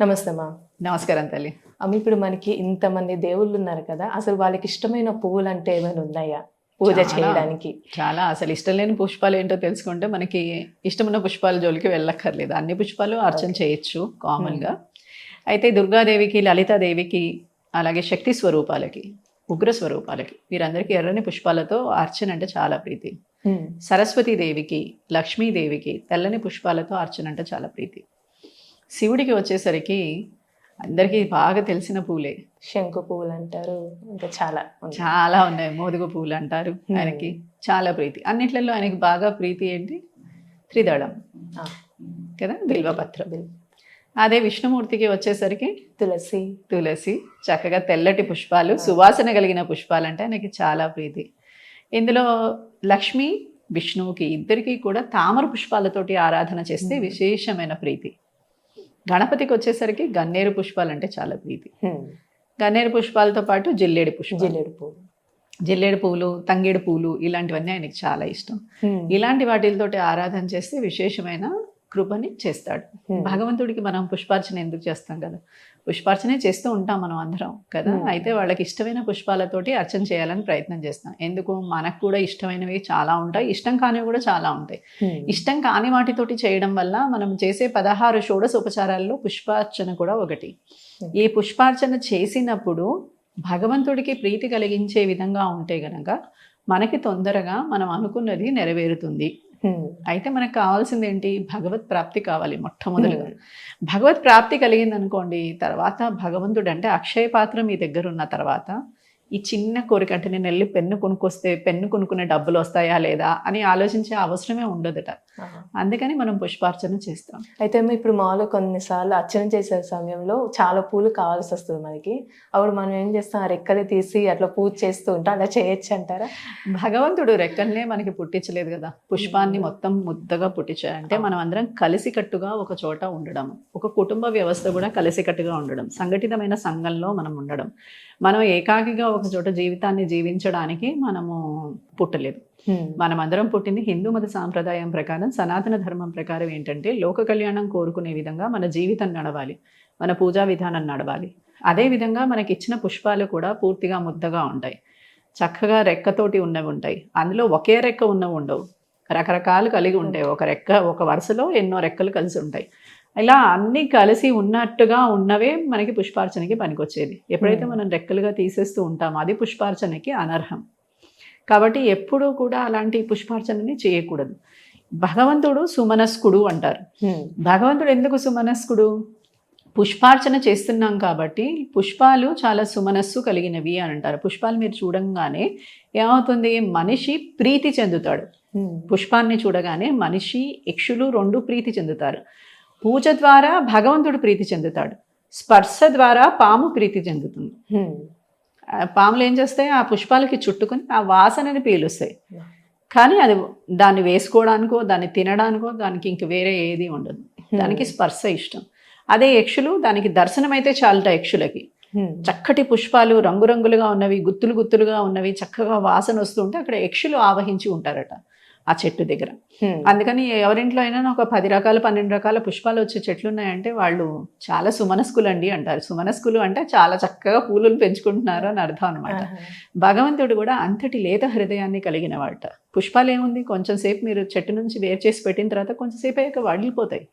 నమస్తే మా. నమస్కారం తల్లి. అమ్మ ఇప్పుడు మనకి ఇంతమంది దేవుళ్ళు ఉన్నారు కదా అసలు వాళ్ళకి ఇష్టమైన పువ్వులు అంటే ఏమైనా ఉన్నాయా? పూజ. చేయడానికి. చాలా. అసలు ఇష్టం లేని పుష్పాలు ఏంటో తెలుసుకుంటే మనకి ఇష్టమున్న పుష్పాల జోలికి వెళ్ళక్కర్లేదు. అన్ని పుష్పాలు అర్చన చేయొచ్చు కామన్గా. అయితే దుర్గాదేవికి లలితాదేవికి అలాగే శక్తి స్వరూపాలకి ఉగ్ర స్వరూపాలకి వీరందరికీ ఎర్రని పుష్పాలతో అర్చన అంటే చాలా ప్రీతి. సరస్వతీదేవికి లక్ష్మీదేవికి తెల్లని పుష్పాలతో అర్చన అంటే చాలా ప్రీతి. శివుడికి వచ్చేసరికి అందరికీ బాగా తెలిసిన పూలే. శంకు పువ్వులు అంటారు ఇంకా చాలా. చాలా ఉన్నాయి. మోదుగ పువ్వులు అంటారు ఆయనకి చాలా ప్రీతి. అన్నిట్లలో ఆయనకి బాగా ప్రీతి ఏంటి? త్రిదళం. కదా? బిల్వపత్రం. బిల్- అదే విష్ణుమూర్తికి వచ్చేసరికి తులసి. తులసి. చక్కగా తెల్లటి పుష్పాలు సువాసన కలిగిన పుష్పాలు అంటే ఆయనకి చాలా ప్రీతి. ఇందులో లక్ష్మి విష్ణువుకి ఇద్దరికి కూడా తామర పుష్పాలతోటి ఆరాధన చేస్తే విశేషమైన ప్రీతి. గణపతికి వచ్చేసరికి గన్నేరు పుష్పాలు అంటే చాలా ప్రీతి. గన్నేరు పుష్పాలతో పాటు జిల్లేడు పుష్పాలు జిల్లేడు పువ్వు జిల్లేడు పువ్వులు తంగేడు పువ్వులు ఇలాంటివన్నీ ఆయనకి చాలా ఇష్టం. ఇలాంటి వాటితోటి ఆరాధన చేస్తే విశేషమైన కృపని చేస్తాడు Hmm. భగవంతుడికి మనం పుష్పార్చన ఎందుకు చేస్తాం కదా పుష్పార్చనే చేస్తూ ఉంటాం మనం అందరం కదా Hmm. అయితే వాళ్ళకి ఇష్టమైన పుష్పాలతోటి అర్చన చేయాలని ప్రయత్నం చేస్తాం ఎందుకు మనకు కూడా ఇష్టమైనవి చాలా ఉంటాయి ఇష్టం కానివి కూడా చాలా ఉంటాయి హ్మ్. ఇష్టం కాని వాటితోటి చేయడం వల్ల మనం చేసే పదహారు షోడశ ఉపచారాల్లో పుష్పార్చన కూడా ఒకటి Hmm. ఈ పుష్పార్చన చేసినప్పుడు భగవంతుడికి ప్రీతి కలిగించే విధంగా ఉంటే గనక మనకి తొందరగా మనం అనుకున్నది నెరవేరుతుంది. అయితే మనకు కావాల్సింది ఏంటి భగవత్ ప్రాప్తి కావాలి మొట్టమొదటిగా. హ్మ్. భగవత్ ప్రాప్తి కలిగింది అనుకోండి తర్వాత భగవంతుడు అంటే అక్షయ పాత్ర మీ దగ్గర ఉన్న తర్వాత ఈ చిన్న కోరిక అంటే నేను వెళ్ళి పెన్ను కొనుక్కొస్తే పెన్ను కొనుక్కునే డబ్బులు వస్తాయా లేదా అని ఆలోచించే అవసరమే ఉండదట. అందుకని మనం పుష్పార్చన చేస్తాం. అయితే ఇప్పుడు మాలో కొన్నిసార్లు అర్చన చేసే సమయంలో చాలా పూలు కావాల్సి వస్తుంది మనకి. అప్పుడు మనం ఏం చేస్తాం? ఆ రెక్కలు తీసి అట్లా పూజ చేస్తూ ఉంటాం అలా చేయొచ్చు అంటారా? భగవంతుడు రెక్కల్నే మనకి పుట్టించలేదు కదా. పుష్పాన్ని మొత్తం ముద్దగా పుట్టించాడు అంటే మనం అందరం కలిసికట్టుగా ఒక చోట ఉండడం. ఒక కుటుంబ వ్యవస్థ కూడా కలిసికట్టుగా ఉండడం. సంఘటితమైన సంఘంలో మనం ఉండడం. మనం ఏకాకిగా ఒక చోట జీవితాన్ని జీవించడానికి మనము పుట్టలేదు. హ్మ్. మనం అందరం పుట్టింది హిందూ మత సాంప్రదాయం ప్రకారం సనాతన ధర్మం ప్రకారం ఏంటంటే లోక కళ్యాణం కోరుకునే విధంగా మన జీవితం నడవాలి. మన పూజా విధానం నడవాలి. అదే విధంగా మనకి ఇచ్చిన పుష్పాలు కూడా పూర్తిగా ముద్దగా ఉంటాయి. చక్కగా రెక్కతోటి ఉన్నవి ఉంటాయి. అందులో ఒకే రెక్క ఉన్నవి ఉండవు. రకరకాలు కలిగి ఉంటాయి. ఒక రెక్క ఒక వరుసలో ఎన్నో రెక్కలు కలిసి ఉంటాయి. ఇలా అన్నీ కలిసి ఉన్నట్టుగా ఉన్నవే మనకి పుష్పార్చనకి పనికొచ్చేది. ఎప్పుడైతే మనం రెక్కలుగా తీసేస్తూ ఉంటామో అది పుష్పార్చనకి అనర్హం. కాబట్టి ఎప్పుడూ కూడా అలాంటి పుష్పార్చనని చేయకూడదు. భగవంతుడు సుమనస్కుడు అంటారు. భగవంతుడు ఎందుకు సుమనస్కుడు? పుష్పార్చన చేస్తున్నాం కాబట్టి పుష్పాలు చాలా సుమనస్సు కలిగినవి అని అంటారు. పుష్పాలు మీరు చూడంగానే ఏమవుతుంది? మనిషి ప్రీతి చెందుతాడు. పుష్పాన్ని చూడగానే మనిషి యక్షులు రెండు ప్రీతి చెందుతారు. పూజ ద్వారా భగవంతుడు ప్రీతి చెందుతాడు. స్పర్శ ద్వారా పాము ప్రీతి చెందుతుంది. పాములు ఏం చేస్తాయి? ఆ పుష్పాలకి చుట్టుకొని ఆ వాసనని పీలుస్తాయి. కానీ అది దాన్ని వేసుకోవడానికో దాన్ని తినడానికో దానికి ఇంక వేరే ఏది ఉండదు. దానికి స్పర్శ ఇష్టం. అదే యక్షులు దానికి దర్శనం అయితే చాలట యక్షులకి. చక్కటి పుష్పాలు రంగురంగులుగా ఉన్నవి గుత్తులు గుత్తులుగా ఉన్నవి చక్కగా వాసన వస్తుంటే అక్కడ యక్షులు ఆవహించి ఉంటారట. ఆ చెట్టు దగ్గర. అందుకని ఎవరింట్లో అయినా ఒక పది రకాల పన్నెండు రకాల పుష్పాలు వచ్చే చెట్లు ఉన్నాయంటే వాళ్ళు చాలా సుమనస్కులు అండి అంటారు. సుమనస్కులు అంటే చాలా చక్కగా పూలను పెంచుకుంటున్నారు అని అర్థం అనమాట. భగవంతుడు కూడా అంతటి లేత హృదయాన్ని కలిగిన వాట పుష్పాలు ఏముంది? కొంచెం సేపు మీరు చెట్టు నుంచి వేరు చేసి పెట్టిన తర్వాత కొంచెం సేపు అయ్యాక వడిలిపోతాయి.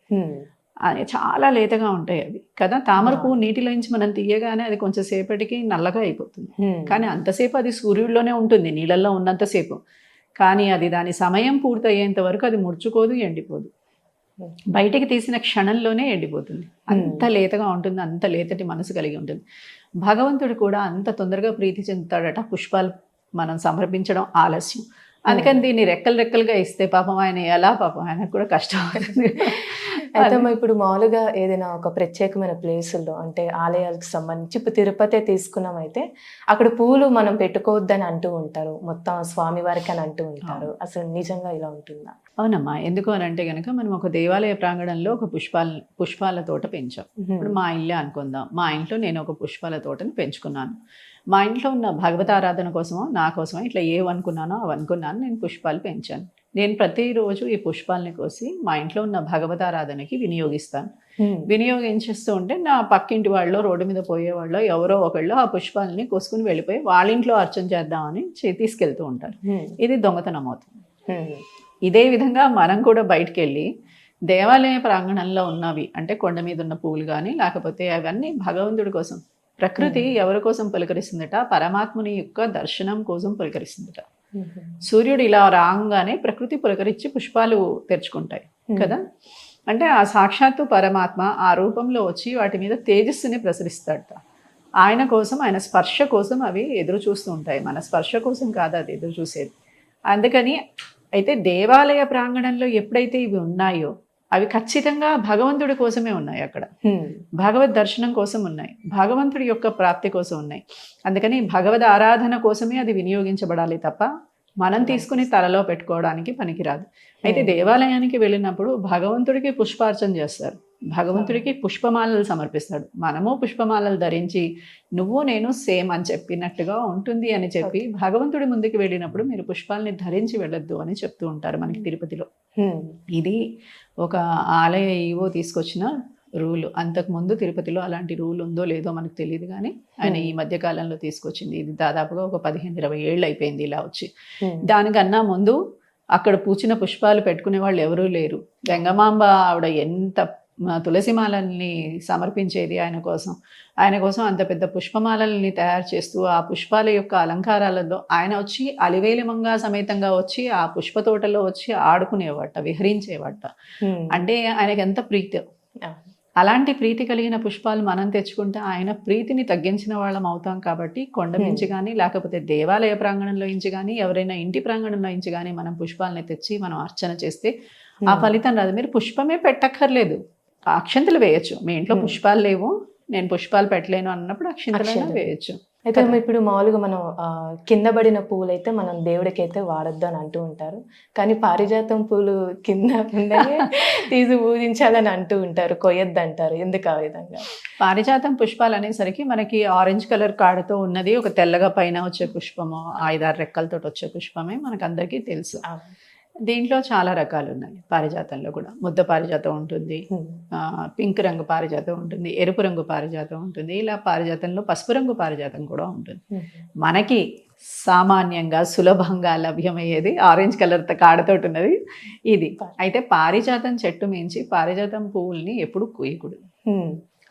చాలా లేతగా ఉంటాయి అవి. కదా తామర పువ్వు నీటిలోంచి మనం తీయగానే అది కొంచెం సేపటికి నల్లగా అయిపోతుంది. కానీ అంతసేపు అది సూర్యుడిలోనే ఉంటుంది నీళ్ళల్లో ఉన్నంతసేపు. కానీ అది దాని సమయం పూర్తయ్యేంత వరకు అది ముడుచుకోదు ఎండిపోదు. Hmm. బయటికి తీసిన క్షణంలోనే ఎండిపోతుంది. అంత లేతగా ఉంటుంది అంత లేతటి మనసు కలిగి ఉంటుంది. భగవంతుడు కూడా అంత తొందరగా ప్రీతి చెందుతాడట పుష్పాలు మనం సమర్పించడం ఆలస్యం. అందుకని దీన్ని రెక్కలు రెక్కలుగా ఇస్తే పాపం ఆయన ఎలా పాపం? ఆయనకు కూడా కష్టం అవుతుంది. అయితే ఇప్పుడు మామూలుగా ఏదైనా ఒక ప్రత్యేకమైన ప్లేసుల్లో అంటే ఆలయాలకు సంబంధించి ఇప్పుడు తిరుపతి తీసుకున్నామైతే అక్కడ పూలు మనం పెట్టుకోవద్దని అంటూ ఉంటారు. మొత్తం స్వామి వారికి అని అంటూ ఉంటారు. అసలు నిజంగా ఇలా ఉంటుందా? అవునమ్మా. ఎందుకు అని అంటే కనుక మనం ఒక దేవాలయ ప్రాంగణంలో ఒక పుష్పాల పుష్పాల తోట పెంచాం. ఇప్పుడు మా ఇల్లే అనుకుందాం. మా ఇంట్లో నేను ఒక పుష్పాల తోటని పెంచుకున్నాను. మా ఇంట్లో ఉన్న భగవతారాధన కోసమో నా కోసమో ఇట్లా ఏవి అనుకున్నానో అవి అనుకున్నాను నేను పుష్పాలు పెంచాను. నేను ప్రతిరోజు ఈ పుష్పాలని కోసి మా ఇంట్లో ఉన్న భగవతారాధనకి వినియోగిస్తాను. వినియోగించేస్తూ ఉంటే నా పక్కింటి వాళ్ళు రోడ్డు మీద పోయే వాళ్ళు ఎవరో ఒకళ్ళు ఆ పుష్పాలని కోసుకుని వెళ్ళిపోయి వాళ్ళ ఇంట్లో అర్చన చేద్దామని తీసుకెళ్తూ ఉంటారు. ఇది దొంగతనం అవుతుంది. ఇదే విధంగా మనం కూడా బయటికి వెళ్ళి దేవాలయ ప్రాంగణంలో ఉన్నవి అంటే కొండ మీద ఉన్న పువ్వులు కానీ లేకపోతే అవన్నీ భగవంతుడి కోసం ప్రకృతి ఎవరి కోసం పులకరిస్తుందట? పరమాత్ముని యొక్క దర్శనం కోసం పులకరిస్తుందట. సూర్యుడు ఇలా రాగానే ప్రకృతి పులకరించి పుష్పాలు తెరుచుకుంటాయి కదా? అంటే ఆ సాక్షాత్తు పరమాత్మ ఆ రూపంలో వచ్చి వాటి మీద తేజస్సుని ప్రసరిస్తాడట. ఆయన కోసం ఆయన స్పర్శ కోసం అవి ఎదురు చూస్తూ ఉంటాయి. మన స్పర్శ కోసం కాదు అది ఎదురు చూసేది. అందుకని అయితే దేవాలయ ప్రాంగణంలో ఎప్పుడైతే ఇవి ఉన్నాయో అవి ఖచ్చితంగా భగవంతుడి కోసమే ఉన్నాయి అక్కడ. భగవద్ దర్శనం కోసం ఉన్నాయి. భగవంతుడి యొక్క ప్రాప్తి కోసం ఉన్నాయి. అందుకని భగవద్ ఆరాధన కోసమే అది వినియోగించబడాలి తప్ప మనం తీసుకుని తలలో పెట్టుకోవడానికి పనికిరాదు. అయితే దేవాలయానికి వెళ్ళినప్పుడు భగవంతుడికి పుష్పార్చన చేస్తారు. భగవంతుడికి పుష్పమాలలు సమర్పిస్తాడు. మనము పుష్పమాలలు ధరించి నువ్వు నేను సేమ్ అని చెప్పినట్టుగా ఉంటుంది అని చెప్పి భగవంతుడి ముందుకు వెళ్ళినప్పుడు మీరు పుష్పాలని ధరించి వెళ్ళొద్దు అని చెప్తూ ఉంటారు మనకి తిరుపతిలో. ఇది ఒక ఆలయ ఈవో తీసుకొచ్చిన రూల్. అంతకుముందు తిరుపతిలో అలాంటి రూల్ ఉందో లేదో మనకు తెలియదు కానీ ఆయన ఈ మధ్య కాలంలో తీసుకొచ్చింది. ఇది దాదాపుగా ఒక పదిహేను ఇరవై ఏళ్ళు అయిపోయింది ఇలా వచ్చి. దానికన్నా ముందు అక్కడ పూచిన పుష్పాలు పెట్టుకునే వాళ్ళు ఎవరూ లేరు. వెంగమాంబ ఆవిడ ఎంత తులసిమాలల్ని సమర్పించేది ఆయన కోసం. ఆయన కోసం అంత పెద్ద పుష్పమాలల్ని తయారు చేస్తూ ఆ పుష్పాల యొక్క అలంకారాలలో ఆయన వచ్చి అలివేలిమంగా సమేతంగా వచ్చి ఆ పుష్ప తోటలో వచ్చి ఆడుకునేవాట విహరించేవాట. అంటే ఆయనకి ఎంత ప్రీతి. అలాంటి ప్రీతి కలిగిన పుష్పాలు మనం తెచ్చుకుంటే ఆయన ప్రీతిని తగ్గించిన వాళ్ళం అవుతాం కాబట్టి కొండ. నుంచి కానీ లేకపోతే దేవాలయ ప్రాంగణంలో నుంచి కానీ ఎవరైనా ఇంటి ప్రాంగణంలో నుంచి కానీ మనం పుష్పాలని తెచ్చి మనం అర్చన చేస్తే ఆ ఫలితం రాదు. మీరు పుష్పమే పెట్టక్కర్లేదు. అక్షంతలు వేయచ్చు. మీ ఇంట్లో Hmm. పుష్పాలు లేవు. నేను పుష్పాలు పెట్టలేను అన్నప్పుడు అక్షంతలు. వేయచ్చు. అయితే. ఇప్పుడు మామూలుగా మనం కింద పడిన పూలు అయితే మనం దేవుడికి అయితే వాడొద్దు అని అంటూ ఉంటారు. కానీ పారిజాతం పూలు కింద ఉండగా తీసి పూజించాలని అంటూ ఉంటారు. కొయ్యొద్దు అంటారు ఎందుకు ఆ విధంగా? పారిజాతం పుష్పాలు అనేసరికి మనకి ఆరెంజ్ కలర్ కాడతో ఉన్నది. ఒక తెల్లగా పైన వచ్చే పుష్పము ఐదారు రెక్కలతో వచ్చే పుష్పమే మనకు అందరికీ తెలుసు. దీంట్లో చాలా రకాలు ఉన్నాయి పారిజాతంలో కూడా. ముద్ద పారిజాతం ఉంటుంది. పింక్ రంగు పారిజాతం ఉంటుంది. ఎరుపు రంగు పారిజాతం ఉంటుంది. ఇలా పారిజాతంలో పసుపు రంగు పారిజాతం కూడా ఉంటుంది. మనకి సామాన్యంగా సులభంగా లభ్యమయ్యేది ఆరెంజ్ కలర్ కాడతోటి ఉన్నది ఇది. అయితే పారిజాతం చెట్టు మించి పారిజాతం పువ్వుల్ని ఎప్పుడు కొయ్యకూడదు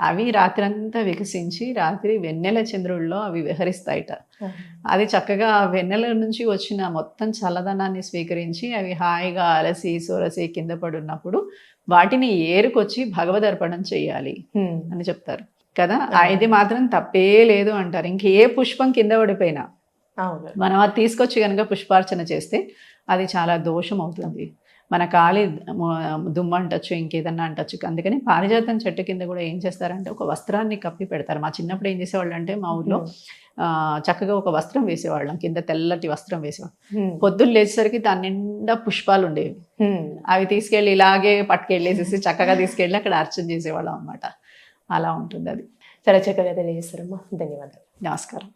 అవి రాత్రంతా వికసించి రాత్రి వెన్నెల చంద్రుల్లో అవి విహరిస్తాయిట. అది చక్కగా వెన్నెల నుంచి వచ్చిన మొత్తం చల్లదనాన్ని స్వీకరించి అవి హాయిగా అలసి సొరసి కింద పడున్నప్పుడు వాటిని ఏరుకొచ్చి భగవదర్పణం చేయాలి. అని చెప్తారు. కదా? ఇది మాత్రం తప్పే లేదు అంటారు. ఇంకే పుష్పం కింద పడిపోయినా మనం అది తీసుకొచ్చి కనుక పుష్పార్చన చేస్తే అది చాలా దోషం అవుతుంది మన కాలి దుమ్ము అంటచ్చు ఇంకేదన్నా అంటచ్చు. అందుకని పారిజాతం చెట్టు కింద కూడా ఏం చేస్తారంటే ఒక వస్త్రాన్ని కప్పి పెడతారు. మా చిన్నప్పుడు ఏం చేసేవాళ్ళు అంటే మా ఊర్లో చక్కగా ఒక వస్త్రం వేసేవాళ్ళం. కింద తెల్లటి వస్త్రం వేసేవాళ్ళం. పొద్దున్న లేచేసరికి దాని నిండా పుష్పాలు ఉండేవి. అవి తీసుకెళ్ళి ఇలాగే పట్టుకెళ్ళేసేసి చక్కగా తీసుకెళ్ళి అక్కడ అర్చన చేసేవాళ్ళం అనమాట అలా ఉంటుంది అది. చాలా చక్కగా తెలియజేస్తారమ్మా. ధన్యవాదాలు. నమస్కారం.